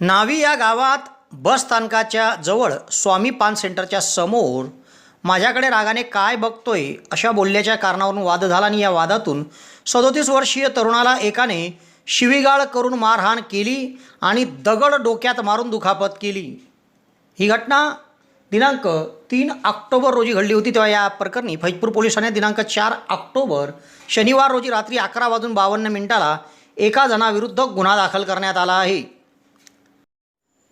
नावी या गावात बस स्थानकाच्या जवळ स्वामी पान सेंटरच्या समोर माझ्याकडे रागाने काय बघतोय अशा बोलल्याच्या कारणावरून वाद झाला आणि या वादातून सदोतीस वर्षीय तरुणाला एकाने शिवीगाळ करून मारहाण केली आणि दगड डोक्यात मारून दुखापत केली. ही घटना दिनांक तीन ऑक्टोबर रोजी घडली होती तेव्हा या प्रकरणी फैजपूर पोलीस ठाण्यात दिनांक चार ऑक्टोबर शनिवार रोजी रात्री अकरा वाजून बावन्न मिनिटाला एका जणाविरुद्ध गुन्हा दाखल करण्यात आला आहे.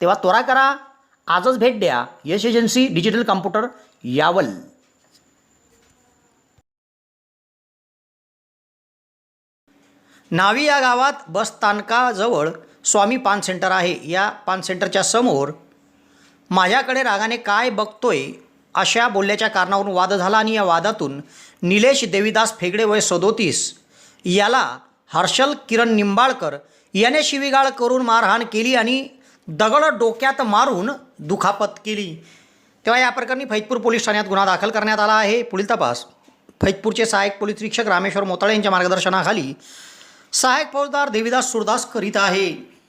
तेव्हा त्वरा करा आजच भेट द्या. Yash agency digital computer Yawal. नावी या गावात बस स्थानकाजवळ स्वामी पान सेंटर आहे. या पान सेंटरच्या समोर माझ्याकडे रागाने काय बघतोय अशा बोलल्याच्या कारणावरून वाद झाला आणि या वादातून निलेश देवीदास फेगडे वय सदोतीस याला हर्षल किरण निंबाळकर याने शिवीगाळ करून मारहाण केली आणि दगड डोक्यात मारून दुखापत केली. तेव्हा या प्रकरणी फैजपूर पोलीस ठाण्यात गुन्हा दाखल करण्यात आला आहे. पुढील तपास. फैजपूरचे सहाय्यक पोलीस निरीक्षक रामेश्वर मोताळे यांच्या मार्गदर्शनाखाली सहायक फौजदार देवीदास सुरदास करीत आहे.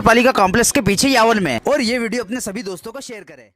पालिका कॉम्प्लेक्स के पीछे यावन में और ये वीडियो अपने सभी दोस्तों को शेयर करें।